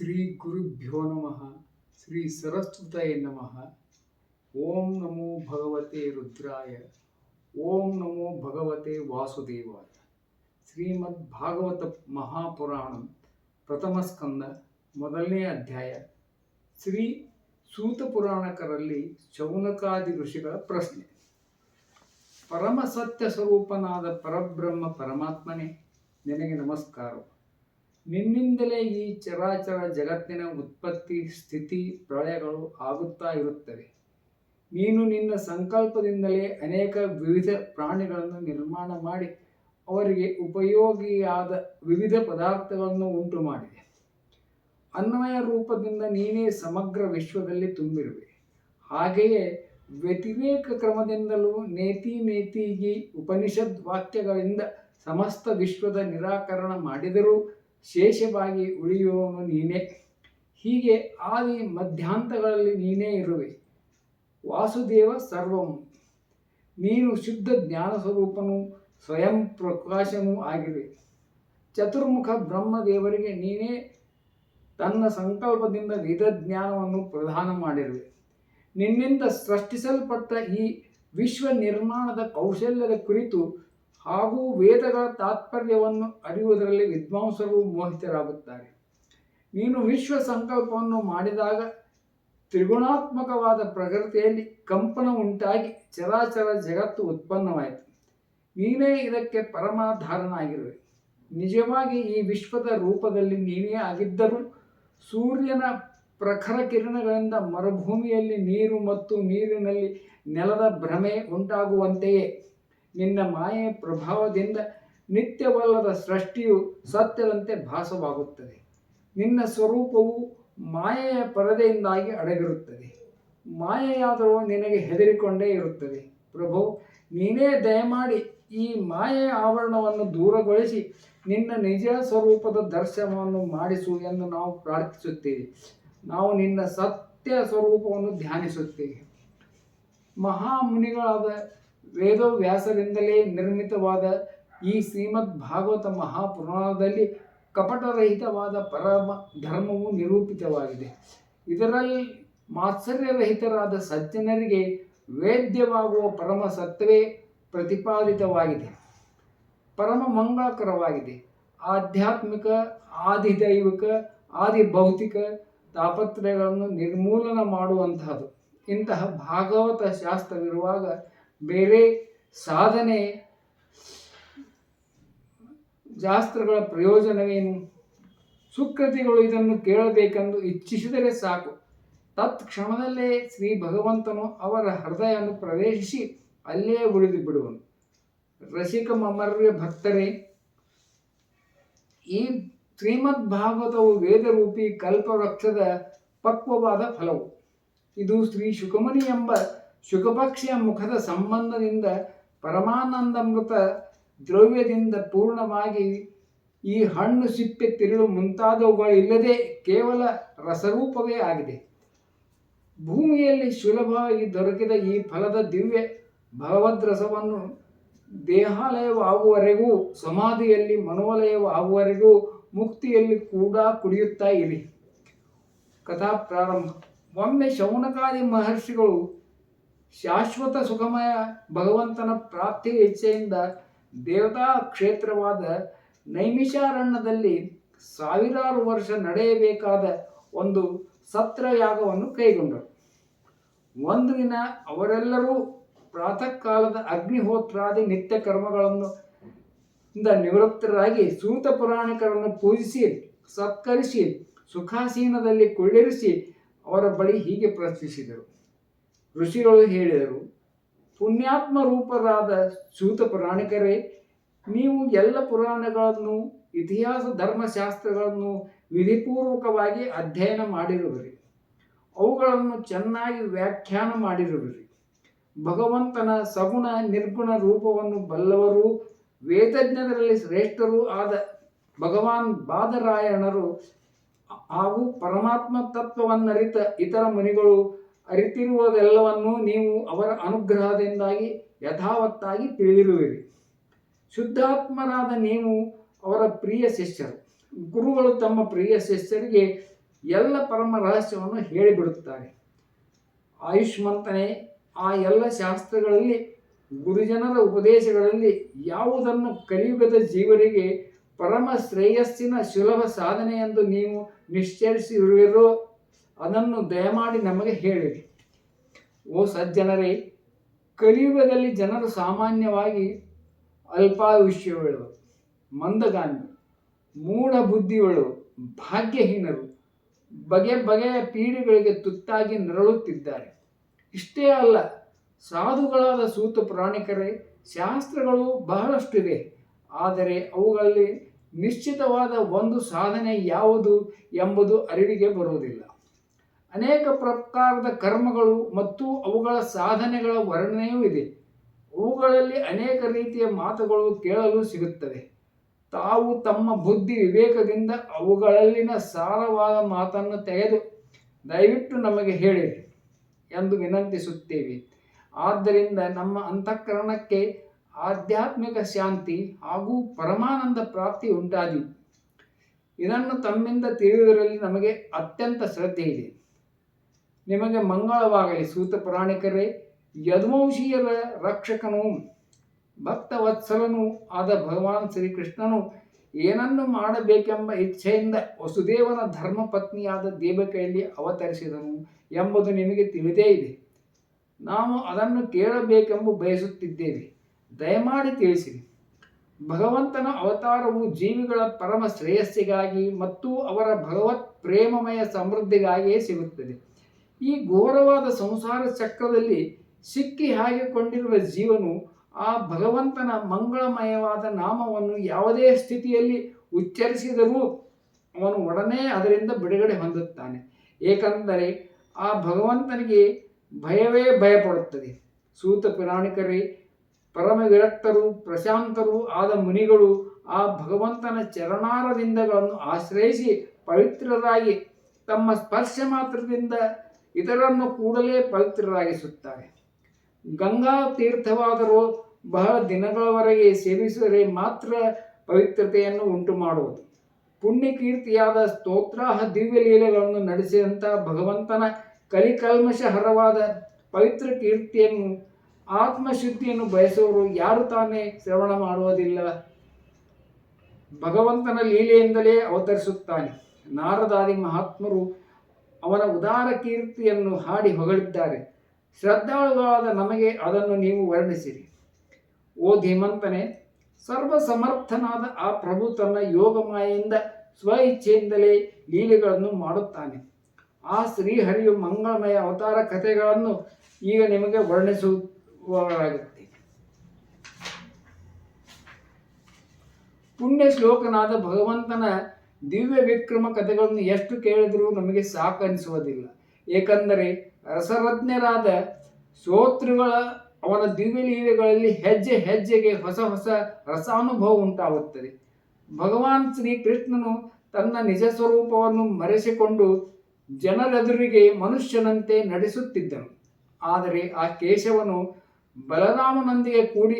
ಶ್ರೀ ಗುರುಭ್ಯೋ ನಮಃ ಶ್ರೀ ಸರಸ್ವತಾಯ ನಮಃ. ಓಂ ನಮೋ ಭಗವತೆ ರುದ್ರಾಯ, ಓಂ ನಮೋ ಭಗವತೆ ವಾಸುದೇವಾಯ. ಶ್ರೀಮದ್ ಭಾಗವತ ಮಹಾಪುರಾಣ, ಪ್ರಥಮ ಸ್ಕಂದ, ಮೊದಲನೇ ಅಧ್ಯಾಯ. ಶ್ರೀ ಸೂತ ಪುರಾಣಕರಲ್ಲಿ ಶೌನಕಾದಿ ಋಷಿಗಳ ಪ್ರಶ್ನೆ. ಪರಮ ಸತ್ಯ ಸ್ವರೂಪನಾದ ಪರಬ್ರಹ್ಮ ಪರಮಾತ್ಮನೇ, ನಿನಗೆ ನಮಸ್ಕಾರ. ನಿನ್ನಿಂದಲೇ ಈ ಚರಾಚರ ಜಗತ್ತಿನ ಉತ್ಪತ್ತಿ, ಸ್ಥಿತಿ, ಪ್ರಳಯಗಳು ಆಗುತ್ತಾ ಇರುತ್ತವೆ. ನೀನು ನಿನ್ನ ಸಂಕಲ್ಪದಿಂದಲೇ ಅನೇಕ ವಿವಿಧ ಪ್ರಾಣಿಗಳನ್ನು ನಿರ್ಮಾಣ ಮಾಡಿ ಅವರಿಗೆ ಉಪಯೋಗಿಯಾದ ವಿವಿಧ ಪದಾರ್ಥಗಳನ್ನು ಉಂಟು ಮಾಡಿದೆ ಅನ್ವಯ ರೂಪದಿಂದ ನೀನೇ ಸಮಗ್ರ ವಿಶ್ವದಲ್ಲಿ ತುಂಬಿರುವೆ. ಹಾಗೆಯೇ ವ್ಯತಿರೇಕ ಕ್ರಮದಿಂದಲೂ ನೇತಿ ನೇತಿಗಿ ಉಪನಿಷದ್ ವಾಕ್ಯಗಳಿಂದ ಸಮಸ್ತ ವಿಶ್ವದ ನಿರಾಕರಣ ಮಾಡಿದರೂ ಶೇಷವಾಗಿ ಉಳಿಯುವವನು ನೀನೇ. ಹೀಗೆ ಆದಿ ಮಧ್ಯಾಂತಗಳಲ್ಲಿ ನೀನೇ ಇರುವೆ. ವಾಸುದೇವ ಸರ್ವಂ ನೀನು ಶುದ್ಧ ಜ್ಞಾನ ಸ್ವರೂಪನು ಸ್ವಯಂ ಪ್ರಕಾಶನೂ ಆಗಿವೆ ಚತುರ್ಮುಖ ಬ್ರಹ್ಮದೇವರಿಗೆ ನೀನೇ ತನ್ನ ಸಂಕಲ್ಪದಿಂದ ನಿಧ ಜ್ಞಾನವನ್ನು ಪ್ರದಾನ ಮಾಡಿರುವೆ. ನಿನ್ನಿಂದ ಸೃಷ್ಟಿಸಲ್ಪಟ್ಟ ಈ ವಿಶ್ವ ನಿರ್ಮಾಣದ ಕೌಶಲ್ಯದ ಕುರಿತು ಹಾಗೂ ವೇದಗಳ ತಾತ್ಪರ್ಯವನ್ನು ಅರಿಯುವುದರಲ್ಲಿ ವಿದ್ವಾಂಸರು ಮೋಹಿತರಾಗುತ್ತಾರೆ. ನೀನು ವಿಶ್ವ ಸಂಕಲ್ಪವನ್ನು ಮಾಡಿದಾಗ ತ್ರಿಗುಣಾತ್ಮಕವಾದ ಪ್ರಕೃತಿಯಲ್ಲಿ ಕಂಪನ ಉಂಟಾಗಿ ಚರಾಚರ ಜಗತ್ತು ಉತ್ಪನ್ನವಾಯಿತು. ನೀನೇ ಇದಕ್ಕೆ ಪರಮಾಧಾರನಾಗಿರುವೆ. ನಿಜವಾಗಿ ಈ ವಿಶ್ವದ ರೂಪದಲ್ಲಿ ನೀನೇ ಆಗಿದ್ದರೂ ಸೂರ್ಯನ ಪ್ರಖರ ಕಿರಣಗಳಿಂದ ಮರುಭೂಮಿಯಲ್ಲಿ ನೀರು ಮತ್ತು ನೀರಿನಲ್ಲಿ ನೆಲದ ಭ್ರಮೆ ಉಂಟಾಗುವಂತೆಯೇ. ನಿನ್ನ ಮಾಯೆಯ ಪ್ರಭಾವದಿಂದ ನಿತ್ಯವಲ್ಲದ ಸೃಷ್ಟಿಯು ಸತ್ಯದಂತೆ ಭಾಸವಾಗುತ್ತದೆ. ನಿನ್ನ ಸ್ವರೂಪವು ಮಾಯೆಯ ಪರದೆಯಿಂದಾಗಿ ಅಡಗಿರುತ್ತದೆ. ಮಾಯೆಯಾದರೂ ನಿನಗೆ ಹೆದರಿಕೊಂಡೇ ಇರುತ್ತದೆ. ಪ್ರಭು, ನೀನೇ ದಯಮಾಡಿ ಈ ಮಾಯೆಯ ಆವರಣವನ್ನು ದೂರಗೊಳಿಸಿ ನಿನ್ನ ನಿಜ ಸ್ವರೂಪದ ದರ್ಶನವನ್ನು ಮಾಡಿಸು ಎಂದು ನಾವು ಪ್ರಾರ್ಥಿಸುತ್ತೇವೆ. ನಾವು ನಿನ್ನ ಸತ್ಯ ಸ್ವರೂಪವನ್ನು ಧ್ಯಾನಿಸುತ್ತೇವೆ. ಮಹಾಮುನಿಗಳಾದ ವೇದವ್ಯಾಸರಿಂದಲೇ ನಿರ್ಮಿತವಾದ ಈ ಶ್ರೀಮದ್ ಭಾಗವತ ಮಹಾಪುರಾಣದಲ್ಲಿ ಕಪಟರಹಿತವಾದ ಪರಮ ಧರ್ಮವು ನಿರೂಪಿತವಾಗಿದೆ. ಇದರಲ್ಲಿ ಮಾತ್ಸರ್ಯರಹಿತರಾದ ಸಜ್ಜನರಿಗೆ ವೇದ್ಯವಾಗುವ ಪರಮ ಸತ್ಯವೇ ಪ್ರತಿಪಾದಿತವಾಗಿದೆ. ಪರಮ ಮಂಗಳಕರವಾಗಿದೆ. ಆಧ್ಯಾತ್ಮಿಕ, ಆದಿದೈವಿಕ ಆದಿ ಭೌತಿಕ ತಾಪತ್ರಯಗಳನ್ನು ನಿರ್ಮೂಲನ ಮಾಡುವಂತಹದ್ದು ಇಂತಹ ಭಾಗವತ ಶಾಸ್ತ್ರವಿರುವಾಗ ಬೇರೆ ಸಾಧನೆ ಶಾಸ್ತ್ರಗಳ ಪ್ರಯೋಜನವೇನು? ಸುಕೃತಿಗಳು ಇದನ್ನು ಕೇಳಬೇಕೆಂದು ಇಚ್ಛಿಸಿದರೆ ಸಾಕು. ತತ್ ಕ್ಷಣದಲ್ಲೇ ಶ್ರೀ ಭಗವಂತನು ಅವರ ಹೃದಯವನ್ನು ಪ್ರವೇಶಿಸಿ ಅಲ್ಲೇ ಉಳಿದು ಬಿಡುವನು. ರಸಿಕ ಮಮರ್ಯ ಭಕ್ತರೇ, ಈ ಶ್ರೀಮದ್ ಭಾಗವತವು ವೇದರೂಪಿ ಕಲ್ಪವೃಕ್ಷದ ಪಕ್ವವಾದ ಫಲವು. ಇದು ಶ್ರೀ ಶುಕಮನಿ ಎಂಬ ಶುಕಪಕ್ಷಿಯ ಮುಖದ ಸಂಬಂಧದಿಂದ ಪರಮಾನಂದಮೃತ ದ್ರವ್ಯದಿಂದ ಪೂರ್ಣವಾಗಿ ಈ ಹಣ್ಣು ಸಿಪ್ಪೆ ತಿರುಳು ಮುಂತಾದವುಗಳಿಲ್ಲದೆ ಕೇವಲ ರಸರೂಪವೇ ಆಗಿದೆ. ಭೂಮಿಯಲ್ಲಿ ಸುಲಭವಾಗಿ ದೊರಕಿದ ಈ ಫಲದ ದಿವ್ಯ ಭಗವದ್ರಸವನ್ನು ದೇಹಾಲಯವಾಗುವವರೆಗೂ, ಸಮಾಧಿಯಲ್ಲಿ ಮನೋಲಯವಾಗುವವರೆಗೂ ಮುಕ್ತಿಯಲ್ಲಿ ಕೂಡ ಕುಡಿಯುತ್ತಾ ಇರಿ. ಕಥಾ ಪ್ರಾರಂಭ. ಒಮ್ಮೆ ಶೌನಕಾದಿ ಮಹರ್ಷಿಗಳು ಶಾಶ್ವತ ಸುಖಮಯ ಭಗವಂತನ ಪ್ರಾಪ್ತಿ ಇಚ್ಛೆಯಿಂದ ದೇವತಾ ಕ್ಷೇತ್ರವಾದ ನೈಮಿಷಾರಣ್ಯದಲ್ಲಿ ಸಾವಿರಾರು ವರ್ಷ ನಡೆಯಬೇಕಾದ ಒಂದು ಸತ್ರಯಾಗವನ್ನು ಕೈಗೊಂಡರು. ಒಂದು ದಿನ ಅವರೆಲ್ಲರೂ ಪ್ರಾತಃ ಕಾಲದ ಅಗ್ನಿಹೋತ್ರಾದಿ ನಿತ್ಯ ಕರ್ಮಗಳನ್ನು ನಿವೃತ್ತರಾಗಿ ಸೂತ ಪುರಾಣಿಕರನ್ನು ಪೂಜಿಸಿ, ಸತ್ಕರಿಸಿ, ಸುಖಾಸೀನದಲ್ಲಿ ಕುಳ್ಳಿರಿಸಿ ಅವರ ಬಳಿ ಹೀಗೆ ಪ್ರಶ್ನಿಸಿದರು. ಋಷಿಗಳು ಹೇಳಿದರು ಪುಣ್ಯಾತ್ಮ ರೂಪರಾದ ಸೂತ ಪುರಾಣಿಕರೇ, ನೀವು ಎಲ್ಲ ಪುರಾಣಗಳನ್ನು, ಇತಿಹಾಸ ಧರ್ಮಶಾಸ್ತ್ರಗಳನ್ನು ವಿಧಿಪೂರ್ವಕವಾಗಿ ಅಧ್ಯಯನ ಮಾಡಿರುವಿರಿ. ಅವುಗಳನ್ನು ಚೆನ್ನಾಗಿ ವ್ಯಾಖ್ಯಾನ ಮಾಡಿರುವಿರಿ. ಭಗವಂತನ ಸಗುಣ ನಿರ್ಗುಣ ರೂಪವನ್ನು ಬಲ್ಲವರು, ವೇದಜ್ಞರಲ್ಲಿ ಶ್ರೇಷ್ಠರೂ ಆದ ಭಗವಾನ್ ಬಾದರಾಯಣರು ಹಾಗೂ ಪರಮಾತ್ಮ ತತ್ವವನ್ನರಿತ ಇತರ ಮುನಿಗಳು ಅರಿತಿರುವುದೆಲ್ಲವನ್ನೂ ನೀವು ಅವರ ಅನುಗ್ರಹದಿಂದಾಗಿ ಯಥಾವತ್ತಾಗಿ ತಿಳಿದಿರುವಿರಿ. ಶುದ್ಧಾತ್ಮರಾದ ನೀವು ಅವರ ಪ್ರಿಯ ಶಿಷ್ಯರು. ಗುರುಗಳು ತಮ್ಮ ಪ್ರಿಯ ಶಿಷ್ಯರಿಗೆ ಎಲ್ಲ ಪರಮ ರಹಸ್ಯವನ್ನು ಹೇಳಿಬಿಡುತ್ತಾರೆ. ಆಯುಷ್ಮಂತನೇ, ಆ ಎಲ್ಲ ಶಾಸ್ತ್ರಗಳಲ್ಲಿ, ಗುರುಜನರ ಉಪದೇಶಗಳಲ್ಲಿ ಯಾವುದನ್ನು ಕಲಿಯುಗದ ಜೀವರಿಗೆ ಪರಮ ಶ್ರೇಯಸ್ಸಿನ ಸುಲಭ ಸಾಧನೆ ಎಂದು ನೀವು ನಿಶ್ಚಯಿಸಿರುವಿರೋ ಅದನ್ನು ದಯಮಾಡಿ ನಮಗೆ ಹೇಳಿರಿ. ಓ ಸಜ್ಜನರೇ, ಕಲಿಯುಗದಲ್ಲಿ ಜನರು ಸಾಮಾನ್ಯವಾಗಿ ಅಲ್ಪಾಯುಷ್ಯವುಳ್ಳವರು ಮಂದಗಾಮಿ ಮೂಢ ಬುದ್ಧಿಗಳು ಭಾಗ್ಯಹೀನರು, ಬಗೆ ಬಗೆಯ ಪೀಡೆಗಳಿಗೆ ತುತ್ತಾಗಿ ನರಳುತ್ತಿದ್ದಾರೆ. ಇಷ್ಟೇ ಅಲ್ಲ, ಸಾಧುಗಳಾದ ಸೂತ ಪ್ರಾಣಿಕರೇ, ಶಾಸ್ತ್ರಗಳು ಬಹಳಷ್ಟಿವೆ, ಆದರೆ ಅವುಗಳಲ್ಲಿ ನಿಶ್ಚಿತವಾದ ಒಂದು ಸಾಧನೆ ಯಾವುದು ಎಂಬುದು ಅರಿವಿಗೆ ಬರುವುದಿಲ್ಲ. ಅನೇಕ ಪ್ರಕಾರದ ಕರ್ಮಗಳು ಮತ್ತು ಅವುಗಳ ಸಾಧನೆಗಳ ವರ್ಣನೆಯೂ ಇದೆ. ಅವುಗಳಲ್ಲಿ ಅನೇಕ ರೀತಿಯ ಮಾತುಗಳು ಕೇಳಲು ಸಿಗುತ್ತವೆ. ತಾವು ತಮ್ಮ ಬುದ್ಧಿ ವಿವೇಕದಿಂದ ಅವುಗಳಲ್ಲಿನ ಸಾರವಾದ ಮಾತನ್ನು ತೆಗೆದು ದಯವಿಟ್ಟು ನಮಗೆ ಹೇಳಿರಿ ಎಂದು ವಿನಂತಿಸುತ್ತೇವೆ. ಆದ್ದರಿಂದ ನಮ್ಮ ಅಂತಃಕರಣಕ್ಕೆ ಆಧ್ಯಾತ್ಮಿಕ ಶಾಂತಿ ಹಾಗೂ ಪರಮಾನಂದ ಪ್ರಾಪ್ತಿ ಉಂಟಾದಿ. ಇದನ್ನು ತಮ್ಮಿಂದ ತಿಳಿಯುವುದರಲ್ಲಿ ನಮಗೆ ಅತ್ಯಂತ ಶ್ರದ್ಧೆ ಇದೆ ನಿಮಗೆ ಮಂಗಳವಾಗಲಿ, ಸೂತ ಪುರಾಣಿಕರೇ. ಯದುವಂಶೀಯರ ರಕ್ಷಕನೂ, ಭಕ್ತವತ್ಸಲನೂ ಆದ ಭಗವಾನ್ ಶ್ರೀಕೃಷ್ಣನು ಏನನ್ನು ಮಾಡಬೇಕೆಂಬ ಇಚ್ಛೆಯಿಂದ ವಸುದೇವನ ಧರ್ಮಪತ್ನಿಯಾದ ದೇವಕೆಯಲ್ಲಿ ಅವತರಿಸಿದನು ಎಂಬುದು ನಿಮಗೆ ತಿಳಿದೇ ಇದೆ. ನಾವು ಅದನ್ನು ಕೇಳಬೇಕೆಂಬ ಬಯಸುತ್ತಿದ್ದೇವೆ. ದಯಮಾಡಿ ತಿಳಿಸಿರಿ. ಭಗವಂತನ ಅವತಾರವು ಜೀವಿಗಳ ಪರಮ ಶ್ರೇಯಸ್ಸಿಗಾಗಿ ಮತ್ತು ಅವರ ಭಗವತ್ ಪ್ರೇಮಮಯ ಸಮೃದ್ಧಿಗಾಗಿಯೇ ಸಿಗುತ್ತದೆ. ಈ ಘೋರವಾದ ಸಂಸಾರ ಚಕ್ರದಲ್ಲಿ ಸಿಕ್ಕಿ ಹಾಕಿಕೊಂಡಿರುವ ಜೀವನು ಆ ಭಗವಂತನ ಮಂಗಳಮಯವಾದ ನಾಮವನ್ನು ಯಾವುದೇ ಸ್ಥಿತಿಯಲ್ಲಿ ಉಚ್ಚರಿಸಿದರೂ ಅವನು ಒಡನೆ ಅದರಿಂದ ಬಿಡುಗಡೆ ಹೊಂದುತ್ತಾನೆ. ಏಕೆಂದರೆ ಆ ಭಗವಂತನಿಗೆ ಭಯವೇ ಭಯಪಡುತ್ತದೆ. ಸೂತ ಪುರಾಣಿಕರೇ ಪರಮ ವಿರಕ್ತರು ಪ್ರಶಾಂತರು ಆದ ಮುನಿಗಳು ಆ ಭಗವಂತನ ಚರಣಾರದಿಂದಗಳನ್ನು ಆಶ್ರಯಿಸಿ ಪವಿತ್ರರಾಗಿ ತಮ್ಮ ಸ್ಪರ್ಶ ಮಾತ್ರದಿಂದ ಇತರನ್ನು ಕೂಡಲೇ ಪವಿತ್ರರಾಗಿಸುತ್ತಾರೆ. ಗಂಗಾ ತೀರ್ಥವಾದರೂ ಬಹಳ ದಿನಗಳವರೆಗೆ ಸೇವಿಸಿದರೆ ಮಾತ್ರ ಪವಿತ್ರತೆಯನ್ನು ಉಂಟು ಮಾಡುವುದು ಪುಣ್ಯಕೀರ್ತಿಯಾದ ಸ್ತೋತ್ರಾಹ ದಿವ್ಯ ಲೀಲೆಗಳನ್ನು ನಡೆಸಿದಂಥ ಭಗವಂತನ ಕಲಿಕಲ್ಮಶ ಹರವಾದ ಪವಿತ್ರ ಕೀರ್ತಿಯನ್ನು, ಆತ್ಮಶುದ್ಧಿಯನ್ನು ಬಯಸುವವರು ಯಾರು ತಾನೇ ಶ್ರವಣ ಮಾಡುವುದಿಲ್ಲ. ಭಗವಂತನ ಲೀಲೆಯಿಂದಲೇ ಅವತರಿಸುತ್ತಾನೆ. ನಾರದಾದಿ ಮಹಾತ್ಮರು ಅವನ ಉದಾರ ಕೀರ್ತಿಯನ್ನು ಹಾಡಿ ಹೊಗಳಿದ್ದಾರೆ. ಶ್ರದ್ಧಾಳುಗಳಾದ ನಮಗೆ ಅದನ್ನು ನೀವು ವರ್ಣಿಸಿರಿ. ಓ ಧೀಮಂತನೇ ಸರ್ವ ಸಮರ್ಥನಾದ ಆ ಪ್ರಭು ತನ್ನ ಯೋಗಮಾಯೆಯಿಂದ ಸ್ವ ಇಚ್ಛೆಯಿಂದಲೇ ಲೀಲೆಗಳನ್ನು ಮಾಡುತ್ತಾನೆ. ಆ ಶ್ರೀಹರಿಯು ಮಂಗಳಮಯ ಅವತಾರ ಕಥೆಗಳನ್ನು ಈಗ ನಿಮಗೆ ವರ್ಣಿಸುವಾಗುತ್ತೆ ಪುಣ್ಯ ಶ್ಲೋಕನಾದ ಭಗವಂತನ ದಿವ್ಯ ವಿಕ್ರಮ ಕಥೆಗಳನ್ನು ಎಷ್ಟು ಕೇಳಿದರೂ ನಮಗೆ ಸಾಕನಿಸುವುದಿಲ್ಲ. ಏಕೆಂದರೆ ರಸರಜ್ಞರಾದ ಶ್ರೋತೃಗಳ ಅವನ ದಿವ್ಯ ಲೀಲೆಗಳಲ್ಲಿ ಹೆಜ್ಜೆ ಹೆಜ್ಜೆಗೆ ಹೊಸ ಹೊಸ ರಸಾನುಭವ ಉಂಟಾಗುತ್ತದೆ. ಭಗವಾನ್ ಶ್ರೀಕೃಷ್ಣನು ತನ್ನ ನಿಜ ಸ್ವರೂಪವನ್ನು ಮರೆಸಿಕೊಂಡು ಜನರೆದುರಿಗೆ ಮನುಷ್ಯನಂತೆ ನಡೆಸುತ್ತಿದ್ದನು. ಆದರೆ ಆ ಕೇಶವನು ಬಲರಾಮನೊಂದಿಗೆ ಕೂಡಿ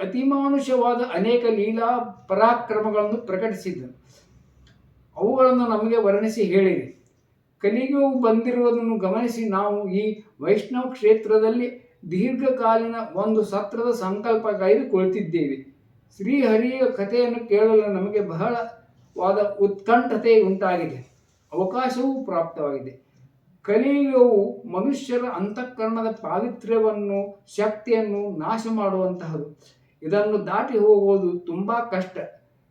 ಅತಿಮಾನುಷವಾದ ಅನೇಕ ಲೀಲಾ ಪರಾಕ್ರಮಗಳನ್ನು ಪ್ರಕಟಿಸಿದ್ದನು ಅವುಗಳನ್ನು ನಮಗೆ ವರ್ಣಿಸಿ ಹೇಳಿರಿ. ಕಲಿಗೂ ಬಂದಿರುವುದನ್ನು ಗಮನಿಸಿ ನಾವು ಈ ವೈಷ್ಣವ ಕ್ಷೇತ್ರದಲ್ಲಿ ದೀರ್ಘಕಾಲೀನ ಒಂದು ಸತ್ರದ ಸಂಕಲ್ಪ ಕಾಯ್ದು ಕುಳಿತಿದ್ದೇವೆ ಶ್ರೀಹರಿಯ ಕಥೆಯನ್ನು ಕೇಳಲು ನಮಗೆ ಬಹಳವಾದ ಉತ್ಕಂಠತೆ ಉಂಟಾಗಿದೆ. ಅವಕಾಶವೂ ಪ್ರಾಪ್ತವಾಗಿದೆ. ಕಲಿಯುಗವು ಮನುಷ್ಯರ ಅಂತಃಕರಣದ ಪಾವಿತ್ರ್ಯವನ್ನು, ಶಕ್ತಿಯನ್ನು ನಾಶ ಮಾಡುವಂತಹದು. ಇದನ್ನು ದಾಟಿ ಹೋಗುವುದು ತುಂಬ ಕಷ್ಟ.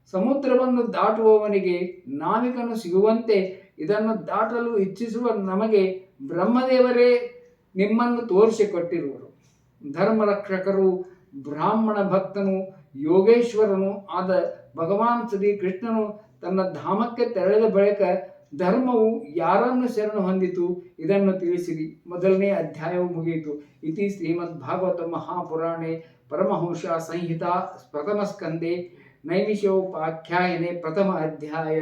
ಸಮುದ್ರವನ್ನು ದಾಟುವವನಿಗೆ ನಾವಿಕನು ಸಿಗುವಂತೆ ಇದನ್ನು ದಾಟಲು ಇಚ್ಛಿಸುವ ನಮಗೆ ಬ್ರಹ್ಮದೇವರೇ ನಿಮ್ಮನ್ನು ತೋರಿಸಿಕೊಟ್ಟಿರುವರು. ಧರ್ಮರಕ್ಷಕರು, ಬ್ರಾಹ್ಮಣ ಭಕ್ತನು, ಯೋಗೇಶ್ವರನು ಆದ ಭಗವಾನ್ ಶ್ರೀ ಕೃಷ್ಣನು ತನ್ನ ಧಾಮಕ್ಕೆ ತೆರಳಿದ ಬಳಿಕ ಧರ್ಮವು ಯಾರನ್ನು ಶರಣು ಹೊಂದಿತು ಇದನ್ನು ತಿಳಿಸಿರಿ. ಮೊದಲನೇ ಅಧ್ಯಾಯವು ಮುಗಿಯಿತು. ಇತಿ ಶ್ರೀಮದ್ ಭಾಗವತ ಮಹಾಪುರಾಣೆ ಪರಮಹಂಸ ಸಂಹಿತಾ ಪ್ರಥಮ ಸ್ಕಂದೆ ನೈಮಿಷೋಪಾಖ್ಯಾಯನೆ ಪ್ರಥಮ ಅಧ್ಯಾಯ